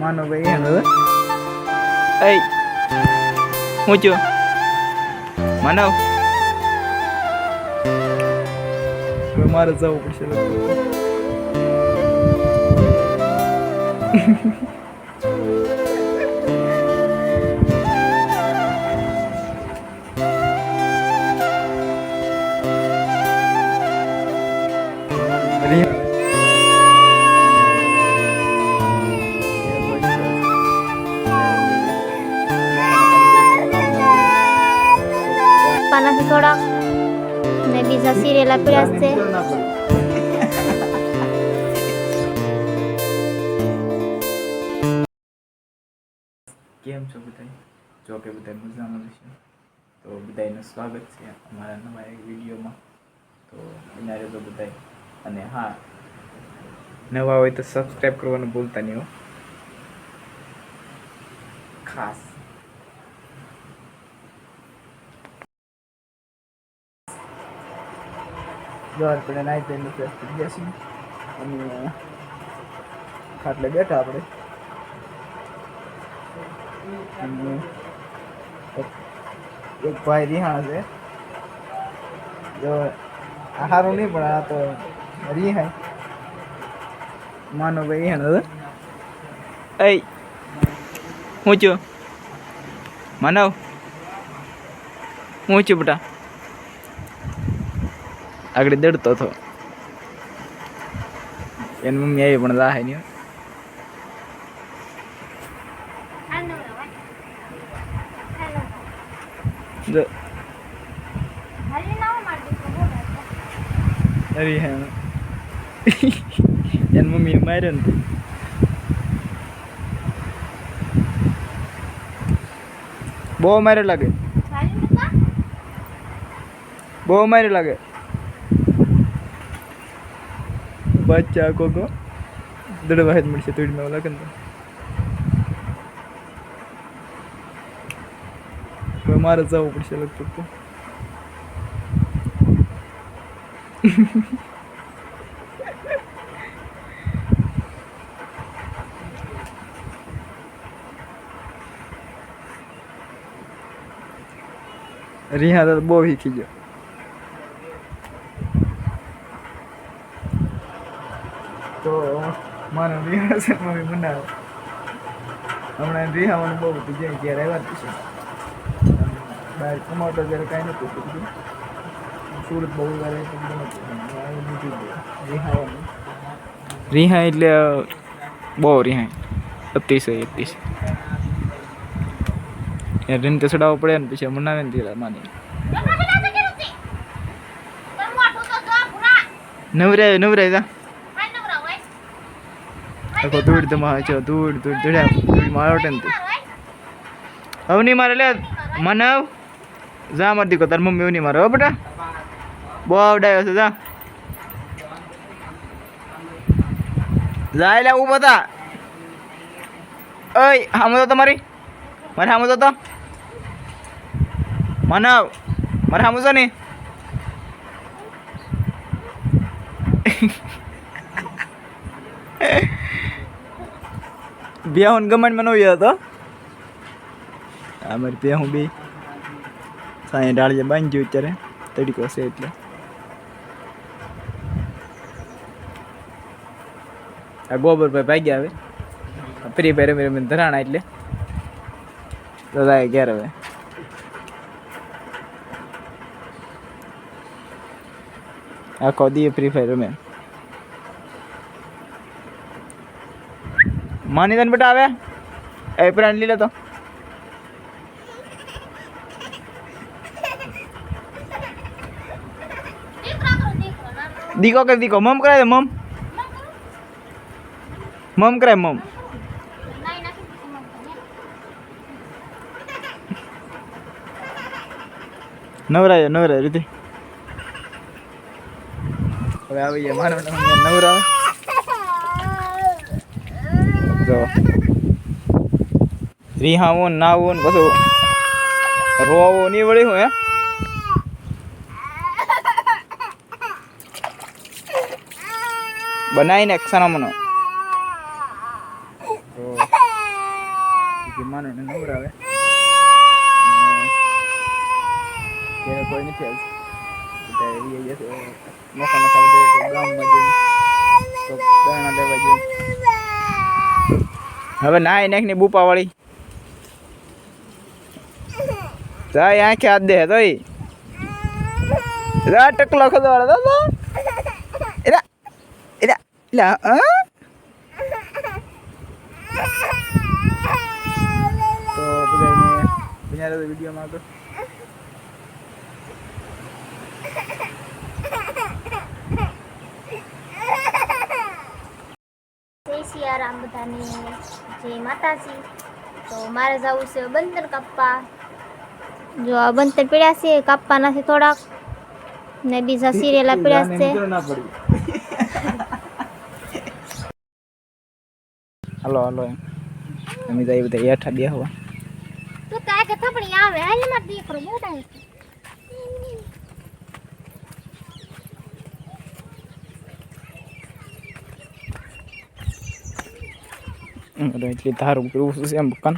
માનો ભાઈ હેલો એ હું છું માનવ હવે મારે જવું પડશે લગભગ. પપ્પાના છે થોડાક ને બીજા સિરિયલા પીડા કેમ છો બધા જો કે બધા મજામાં છે. તો બધાનું સ્વાગત છે અમારા નવા એક વિડીયોમાં. તો બનારે તો બધા અને હા, નવા હોય તો સબસ્ક્રાઈબ કરવાનું ભૂલતા નહીં હો. ખાસ. જો પડે નાઈ ધોઈને ફ્રેશ થઈ ગયા છીએ. અને ખાટલે બેઠા આપણે. અને, એક ભાઈ રિહાણ છે. જો સારું નહીં, પણ આ તો રિહાય માનો ભાઈ રિહાણ હતો એ હું છું? માનવ? હું છું બેટા? આગળ દડતો હતો. એની મમ્મી આવી પણ રાહે નહીં હો. જો. રિહાણ એની મમ્મીએ માર્યો ને. બહુ માર્યો લાગે. બહુ માર્યો લાગે. બચ્ચા કોકો દડવા જ ಮಾಡಿಸಿ ತುಡಿ ಮೇಲೆ. હવે મારે જવું પડશે લગભગ તો રિહા તો બહુ શીખી ગયો તો મારે રિહા છે મમ્મી બનાવે. હમણાં રિહાવાનું બહુ હતું જ્યાં ઘેર આવ્યા જ છે. બહાર કમાવતા જ્યારે કાંઈ નહોતું કીધું સુરત બહુ વારે ગયું. રિહાવાનું. રિહાય એટલે બહુ રિહાય અતિશય અતિશય. રીને તો ચડાવવો પડે ને પછી મનાવે ને તેરા માની નવરાય નવરાય જા. આખો ધૂળ તમારે છે ધૂળ ધૂળ ધૂળ્યા ધૂળ મારો ને તું. હવે નહીં મારે, લે માનવ જા માર દીકો તાર મમ્મી એવું નહીં મારે, હો બેટા. બહુ આવડાયો છે, જા. જા એટલે ઊભો તા ઓય, હામો તો તમારી. મારે હામો તો માનવ મારે હામો છો ને બેહુન ગમનમાં નવી હતો આ મારી બેહું બી. સાંઈ ડાળીએ બાંધ્યું અત્યારે. તડીકો છે એટલે. આ ગોબર ભાઈ ભાગ્યા હવે. ફ્રી ફાયર રમી રમીને ધરાણા એટલે. તો જાય ઘેર હવે. આખો દી ફ્રી ફાયર રમે. માની તને બેટા આવે? એ પ્રાણ લીલે તો. દીકો કે દીકો. મમ કરાય મમ? મમ કરાય, મમ? નવરાય નવરાય, રીતે. હવે આવી જાય મારા નવરા રીહાવું ને નાવું ને બધું. રોવું નહીં વળી હું હે? બનાવીને ક્ષણ મનો તો નવરાવે. અને કોઈ નથી આવતું. એવી જશે નોખા નોખા બધા ગામમાં જઈને તો દાણા લેવા જઈને. હવે નાય નાખની બુપા વાળી જાય આંખે હાથ દે તો રા ટકલો ખદવાડે દાદા એલા એલા એલા હા તો બધાને બિના રહેતો વિડીયોમાં આગળ જય સિયારામ બધાને જય માતાજી તો મારે જવું છે બંદર કાપવા જો આ બનતર પીડ્યા છે કાપવા નથી થોડાક. ને બીજા સિરેલા પીડ્યા છે. હલો હાલો. અમે તો એ બધા હેઠા બેહવા. તો કાય કે થપણી આવે હાલમાં દીકરો મોટા છે એટલે ધારું કેવું છે એમ કાન